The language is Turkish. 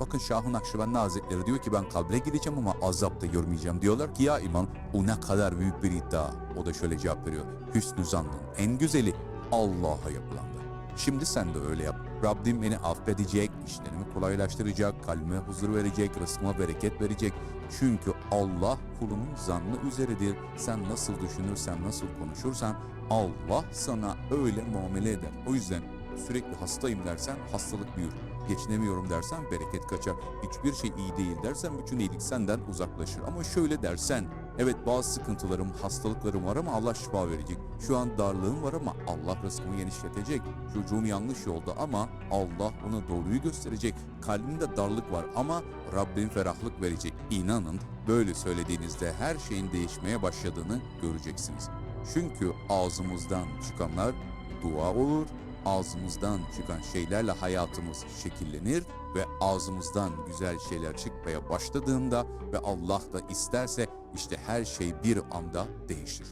Bakın Şah-ı Nakşibendi Hazretleri diyor ki ben kabre gideceğim ama azap da görmeyeceğim. Diyorlar ki ya imam o ne kadar büyük bir iddia. O da şöyle cevap veriyor. Hüsnü zannın en güzeli Allah'a yapılandır. Şimdi sen de öyle yap. Rabbim beni affedecek, işlerimi kolaylaştıracak, kalbime huzur verecek, rızkıma bereket verecek. Çünkü Allah kulunun zannı üzeridir. Sen nasıl düşünürsen, nasıl konuşursan Allah sana öyle muamele eder. O yüzden sürekli hastayım dersen hastalık büyür. Geçinemiyorum dersen bereket kaçar. Hiçbir şey iyi değil dersen bütün iyilik senden uzaklaşır. Ama şöyle dersen evet bazı sıkıntılarım, hastalıklarım var ama Allah şifa verecek. Şu an darlığım var ama Allah rızkımı genişletecek. Çocuğum yanlış yolda ama Allah ona doğruyu gösterecek. Kalbimde darlık var ama Rabbim ferahlık verecek. İnanın böyle söylediğinizde her şeyin değişmeye başladığını göreceksiniz. Çünkü ağzımızdan çıkanlar dua olur, ağzımızdan çıkan şeylerle hayatımız şekillenir ve ağzımızdan güzel şeyler çıkmaya başladığında ve Allah da isterse işte her şey bir anda değişir.